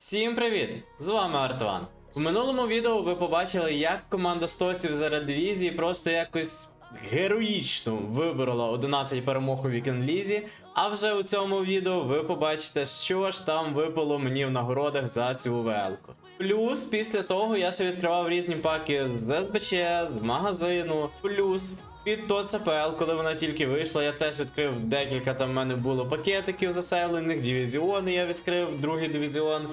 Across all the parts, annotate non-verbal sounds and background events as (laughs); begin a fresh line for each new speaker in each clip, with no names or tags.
Всім привіт! З вами Артван. У минулому відео ви побачили, як команда стоців заряд дивізії просто якось героїчно виборола 11 перемог у вікенд лізі. А вже у цьому відео ви побачите, що ж там випало мені в нагородах за цю ВЛ-ку. Плюс після того я ще відкривав різні паки з СБЧ, з магазину. Плюс під ТОЦПЛ, коли вона тільки вийшла, я теж відкрив декілька там в мене було пакетиків заселених, дивізіони я відкрив, другий дивізіон.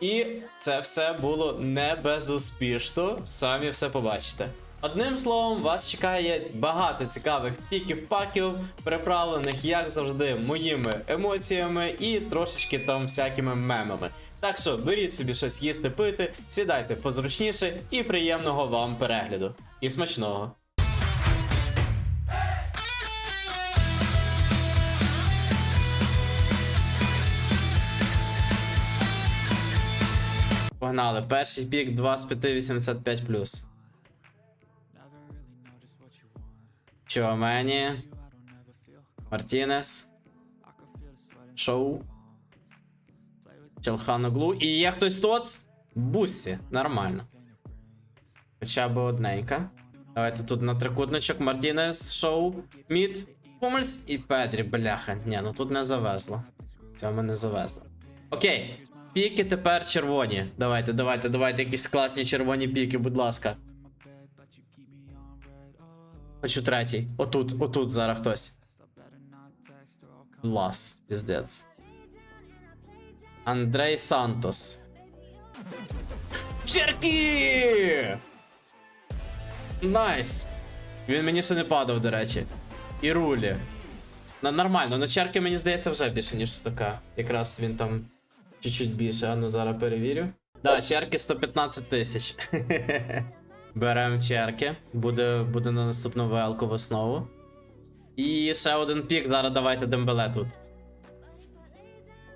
І це все було не безуспішно. Самі все побачите. Одним словом, вас чекає багато цікавих піків паків, приправлених, як завжди, моїми емоціями і трошечки там всякими мемами. Так що беріть собі щось їсти пити, сідайте позручніше і приємного вам перегляду. І смачного! Погнали. Перший пік 2 з 5 85 плюс. Чуамені. Мартінес. Шоу. Челханоглу. І є хтось тоц? Буссі. Нормально. Хоча б одненька. Давайте тут на трикутничок. Мартінес, шоу, Мід, Пумельс і Педрі. Бляха. Ні, ну тут не завезло. Цьому не завезло. Окей. Піки тепер червоні. Давайте, давайте, давайте. Якісь класні червоні піки, будь ласка. Хочу третій. Отут, отут зараз хтось. Клас, піздець. Андрей Сантос. Черки! Найс! Він мені ще не падав, до речі. І рулі. Ну, нормально, ну черки мені здається вже більше, ніж стака. Якраз він там чуть-чуть більше, а ну зараз перевірю. Да, черки 115 тисяч. (laughs) Беремо черки. Буде, буде на наступну велку в основу. І ще один пік. Зараз давайте дембеле тут.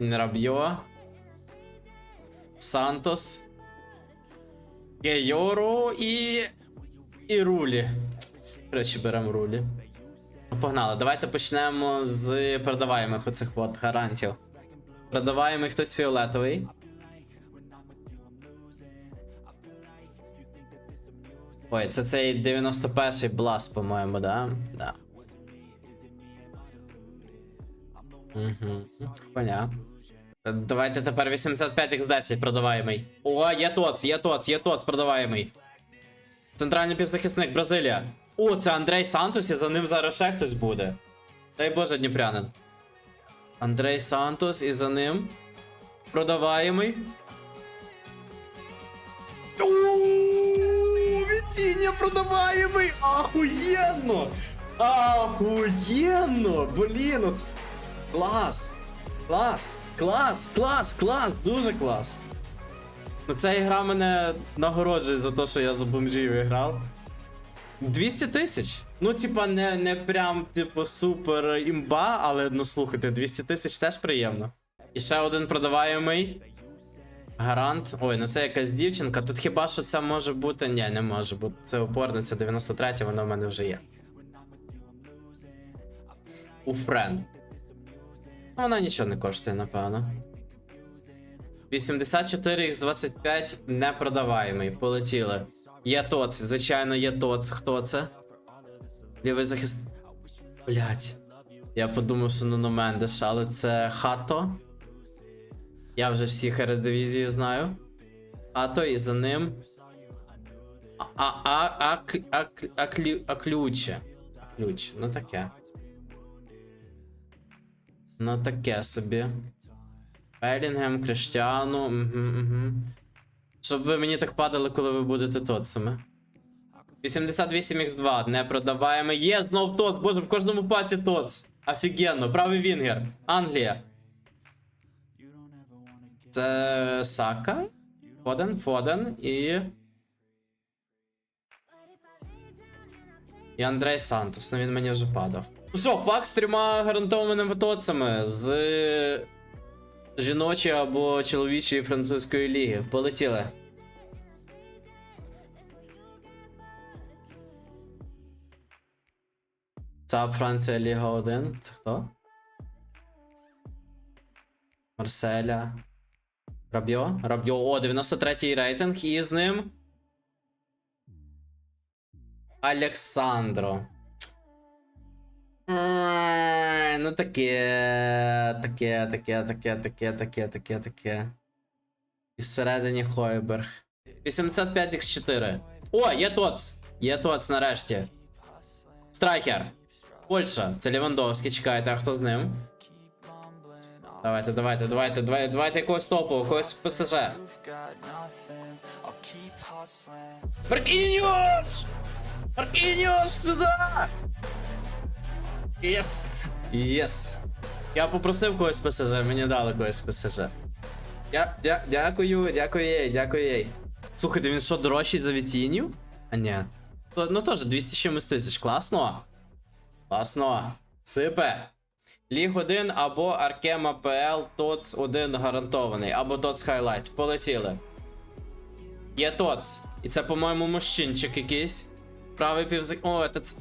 Рабьо. Сантос. Гейоро і. І рулі. Коротше, беремо рулі. Погнали. Давайте почнемо з продаваємих оцих от гарантів. Продаваємо хтось фіолетовий. Ой, це цей 91-й блас, по-моєму, да? Да. Угу. Коня. Давайте тепер 85x10 продаваємий. О, є тоц, є тоц, є тоц продаваємий. Центральний півзахисник Бразилія. О, це Андрей Сантос, і за ним зараз ще хтось буде. Дай Боже, Дніпрянин. Андрей Сантос і за ним. Продаваємий. Вітіння продаваємий! Ахуєнно! Ахуєнно! Блін, оце... клас! Клас! Клас! Клас! Клас! Дуже клас! Ну ця ігра мене нагороджує за те, що я за бомжів грав. 200 тисяч. Ну, типа, не, не прям, типу, супер імба, але ну слухайте, 200 тисяч теж приємно. І ще один продаваємий. Гарант. Ой, ну це якась дівчинка. Тут хіба що це може бути. Ні, не може бути. Це опорниця 93, вона в мене вже є. У Френ. Вона нічого не коштує, напевно. 84x25 непродаваємий. Полетіли. Є тоц, звичайно, є тоц. Хто це? Лівий захист. Блять. Я подумав, що Нуно Мендеш, але це Хато. Я вже всіх ередивізії знаю. Хато і за ним. А, а, а, а, а, а ключе. Ключ, ну таке. Ну таке собі. Белінгем, Криштіану. Угу, угу. Щоб ви мені так падали, коли ви будете тоцами. 88x2, не продаваємо. Є знов тоц, боже, в кожному паці тоц. Офігенно, правий Вінгер. Англія. Це Сака. Фоден, Фоден і. І Андрей Сантос, ну він мені вже падав. Ну що, пак з трьома гарантованими тоцами з жіночої або чоловічої французької ліги. Полетіли. ЦАП Франція Ліга 1. Це хто? Марселя. Рабьо, Рабьо, о, 93-й рейтинг, і з ним. Олександро. Ай, Ну таке, таке, таке, таке, таке, таке, таке, таке. І всередині Хойберг. 85 x 4 О, є Тоц! Є Тоц нарешті. Страйкер. Польща. Це Лівандовський, чекайте, а хто з ним? Давайте, давайте, давайте, давайте, давайте якогось топового, когось ПСЖ. Маркініус! Маркініус, сюди! Єс! Єс! Я попросив когось ПСЖ, мені дали когось ПСЖ. Я, дя, дякую, дякую їй, дякую їй. Слухайте, він що, дорожчий за Вітіню? А ні. То- Ну теж 200 чимось тисяч. Класно. Класно. Сипе. Ліг 1 або Аркема ПЛ ТОЦ 1 гарантований, або ТОЦ Хайлайт. Полетіли. Є ТОЦ. І це, по-моєму, мужчинчик якийсь. Правий півзик. О, це.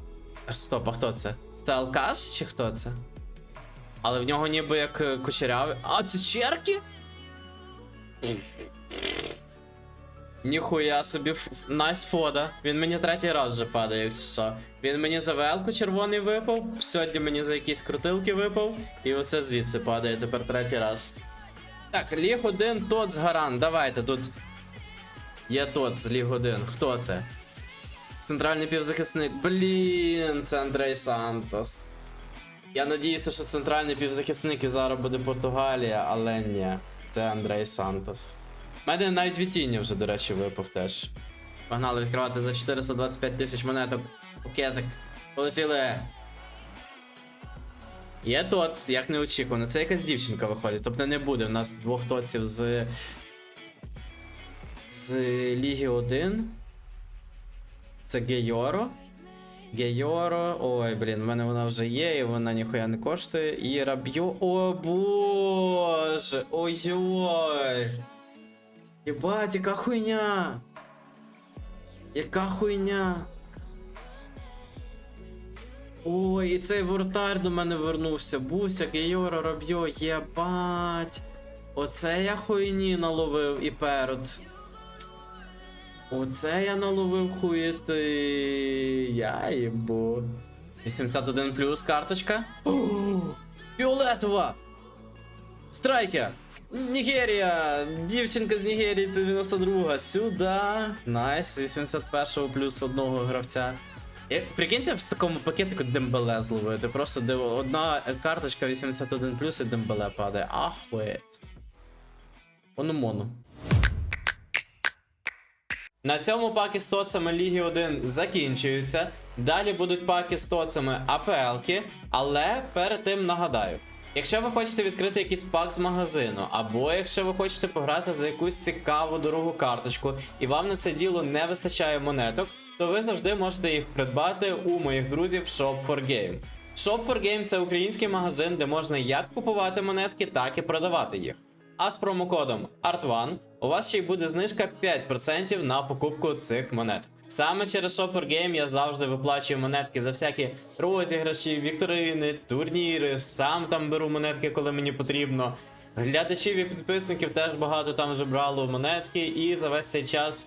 Стоп, а хто це? Це алкаш чи хто це? Але в нього ніби як е, кучерявий. А, це черки? Ніхуя собі найс фода. Він мені третій раз вже падає, якщо що. Він мені за велку червоний випав, сьогодні мені за якісь крутилки випав, і оце звідси падає тепер третій раз. Так, Ліг 1, Тоц Гаран. Давайте тут. Є Тоц, Ліг 1. Хто це? Центральний півзахисник. Блін, це Андрей Сантос. Я надіюся, що центральний півзахисник і зараз буде Португалія, але ні. Це Андрей Сантос. У мене навіть відтіння вже, до речі, випав теж. Погнали відкривати за 425 тисяч монеток. Пакетик. Полетіли. Є тоц, як неочікувано. Це якась дівчинка виходить. Тобто не буде. У нас двох тоців з. З Ліги 1. Це Гейоро. Гейоро. Ой, блін, в мене вона вже є, і вона ніхуя не коштує. І Раб'ю. О боже! Ой-ой! Єбать, яка хуйня! Яка хуйня! Ой, і цей воротар до мене вернувся. Буся, Гейоро, Раб'йо, єбать! Оце я хуйні наловив і перед. Оце я наловив хуєти. Я їбу. 81 плюс карточка. О, Фіолетова! Страйкер! Нігерія! Дівчинка з Нігерії, це 92 Сюди. Найс, 81 плюс одного гравця. Як, прикиньте в такому пакетику Дембеле зловити. Просто де одна карточка 81 плюс і Дембеле падає. Ахуєть. Ономону. На цьому паки з тоцами Ліги 1 закінчуються. Далі будуть паки з тоцами АПЛки, але перед тим нагадаю. Якщо ви хочете відкрити якийсь пак з магазину, або якщо ви хочете пограти за якусь цікаву дорогу карточку, і вам на це діло не вистачає монеток, то ви завжди можете їх придбати у моїх друзів Shop 4 Game. Shop 4 Game це український магазин, де можна як купувати монетки, так і продавати їх. А з промокодом ART1 у вас ще й буде знижка 5% на покупку цих монет. Саме через Shopper Game я завжди виплачую монетки за всякі розіграші, вікторини, турніри. Сам там беру монетки, коли мені потрібно. Глядачів і підписників теж багато там вже брало монетки, і за весь цей час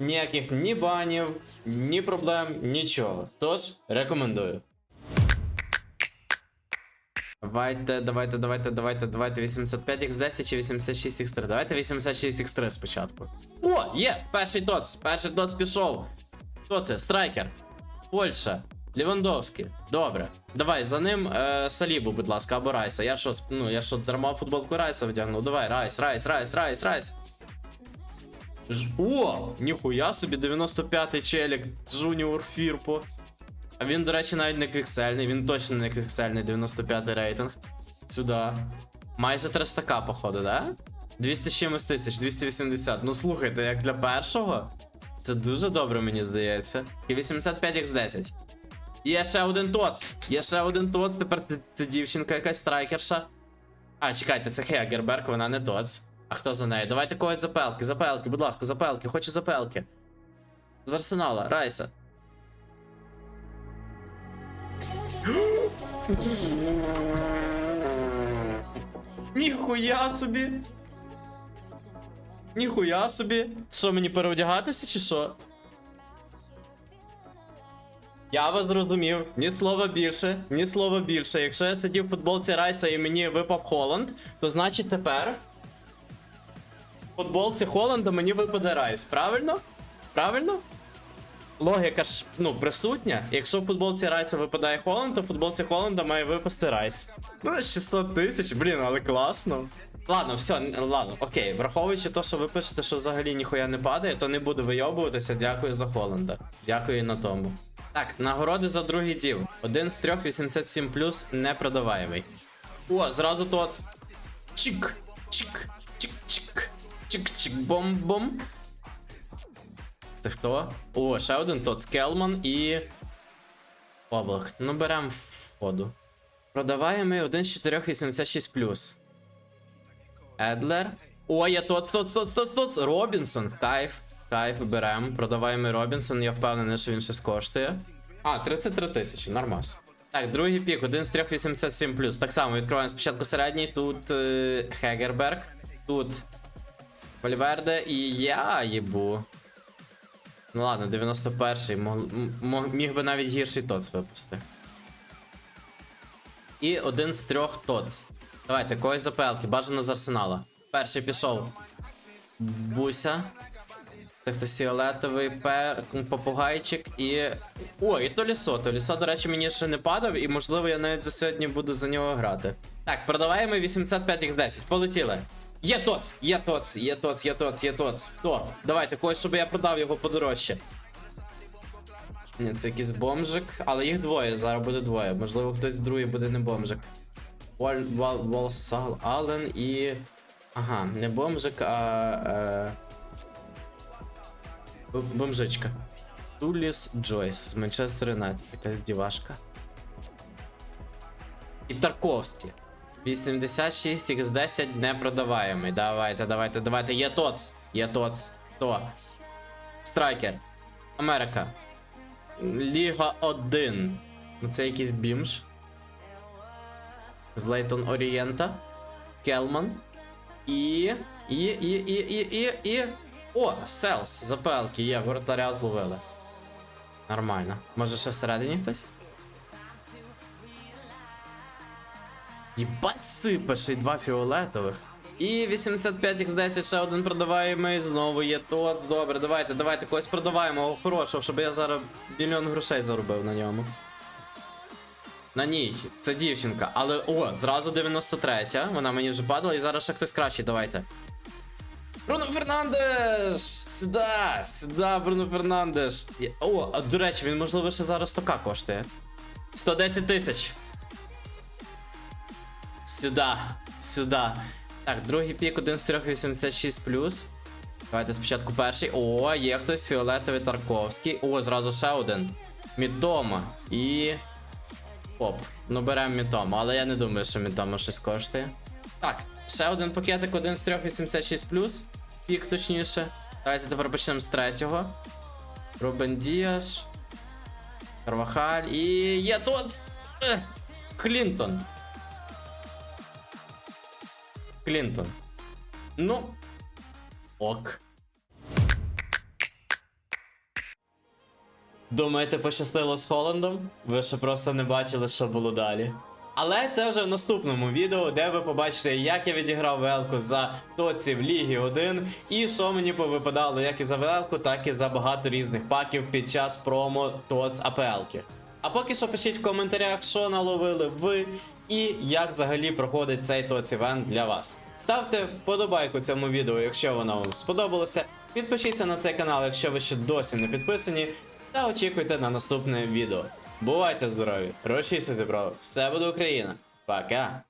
ніяких ні банів, ні проблем, нічого. Тож рекомендую. Давайте, давайте, давайте, давайте, давайте 85x10 чи 86x3. Давайте 86x3 спочатку. О, є! Перший доц! Перший доц пішов. Хто це? Страйкер. Польща. Лівандовський. Добре. Давай, за ним е, Салібу, будь ласка, або Райса. Я що, ну, я що, дарма футболку Райса вдягнув. Давай, Райс, Райс, Райс, Райс, Райс. Ж... О! Ніхуя собі 95-й челік Джуніор Фірпо. Він, до речі, навіть не квіксельний, він точно не квіксельний, 95 рейтинг. Сюди. Майже 300к, походу, да? 200 з чимось тисяч, 280. Ну слухайте, як для першого, це дуже добре, мені здається. І 85x10. Є ще один тоц. Є ще один тоц, тепер це, це дівчинка якась страйкерша. А, чекайте, це Хегерберг, вона не тоц. А хто за нею? Давайте когось запелки, запелки, будь ласка, запелки, хочу запелки. З арсенала, Райса. Ніхуя собі! Ніхуя собі. Що мені переодягатися чи що? Я вас зрозумів, ні слова більше, ні слова більше. Якщо я сидів в футболці Райса і мені випав Холланд, то значить тепер в футболці Холланда мені випаде Райс. Правильно? Правильно? Логіка ж ну, присутня. Якщо в футболці Райса випадає Холланд, то в футболці Холланда має випасти Райс. Ну, 600 тисяч, блін, але класно. Ладно, все, ладно, окей. Враховуючи те, що ви пишете, що взагалі ніхуя не падає, то не буду вийобуватися. Дякую за Холланда. Дякую і на тому. Так, нагороди за другий дів. Один з трьох 87 плюс непродаваємий. О, зразу тоц. Чик, чик, чик, чик, чик, чик, бом-бом. Це хто? О, ще один тоц Келман і. Облак. Ну берем в воду. Продаваємий один з 4 86 Едлер. О, є тоц, тоц, тоц, тоц, тоц. Робінсон. Кайф. Кайф, берем. Продаваємо Робінсон, я впевнений, що він щось коштує. А, 33 тисячі, нормас. Так, другий пік, один з 387 Так само відкриваємо спочатку середній. Тут е, Хегерберг. Тут Вальверде і я їбу. Ну ладно, 91-й. Мог, мог- міг би навіть гірший тоц випусти. І один з трьох тоц. Давайте, когось запелки, бажано з арсенала. Перший пішов. Буся. Це хтось фіолетовий, пер... попугайчик і. О, і Толісо. Толісо, до речі, мені ще не падав, і можливо я навіть за сьогодні буду за нього грати. Так, продаваємо 85x10. Полетіли. Є тоц, є тоц, є тоц, є тоц, є тоц. Хто? Давайте, когось, щоб я продав його подорожче. Ні, це якийсь бомжик, але їх двоє, зараз буде двоє. Можливо, хтось другий буде не бомжик. Вал, Вал, Волсал Аллен і. Ага, не бомжик, а. Е... Бомжичка. Туліс Джойс з Манчестер Юнайтед. Якась дівашка. І Тарковський. 86 x 10 не продаваємий. Давайте, давайте, давайте. Є тоц. Є тоц. Хто? Страйкер. Америка. Ліга 1. Ну це якийсь бімж. З Лейтон Орієнта. Келман. І. І. І. І. І. І. І. О, Селс. Запелки є, воротаря зловили. Нормально. Може ще всередині хтось? Єбать сипе, ще й два фіолетових. І 85x10 ще один продаваємий, знову є тоц. Добре, давайте, давайте, когось продаваємо хорошого, щоб я зараз мільйон грошей заробив на ньому. На ній, це дівчинка. Але о, зразу 93, вона мені вже падала, і зараз ще хтось кращий, давайте. Бруно Фернандеш! Сюди! Сюди, Бруно Фернандеш! О, а до речі, він можливо ще зараз 100к коштує. 110 тисяч. Сюда, сюда. Так, другий пік 1 з 386 Давайте спочатку перший. О, є хтось фіолетовий Тарковський. О, зразу ще один. Мітома. І. Поп. Ну беремо Мітома, але я не думаю, що Мітома щось коштує. Так, ще один пакетик 1 з 386 Пік точніше. Давайте тепер почнемо з третього. Рубен Діаш. Карвахаль і є тут. Клінтон. Клінтон. Ну. Ок. Думаєте, пощастило з Холландом? Ви ще просто не бачили, що було далі. Але це вже в наступному відео, де ви побачите, як я відіграв велку за тоців Ліги 1 і що мені повипадало як і за велку, так і за багато різних паків під час промо ТОЦ АПЛки. А поки що пишіть в коментарях, що наловили ви і як взагалі проходить цей ТОЦ івент для вас. Ставте вподобайку цьому відео, якщо воно вам сподобалося. Підпишіться на цей канал, якщо ви ще досі не підписані, та очікуйте на наступне відео. Бувайте здорові! Розчісуйте право! Все буде Україна! Пока!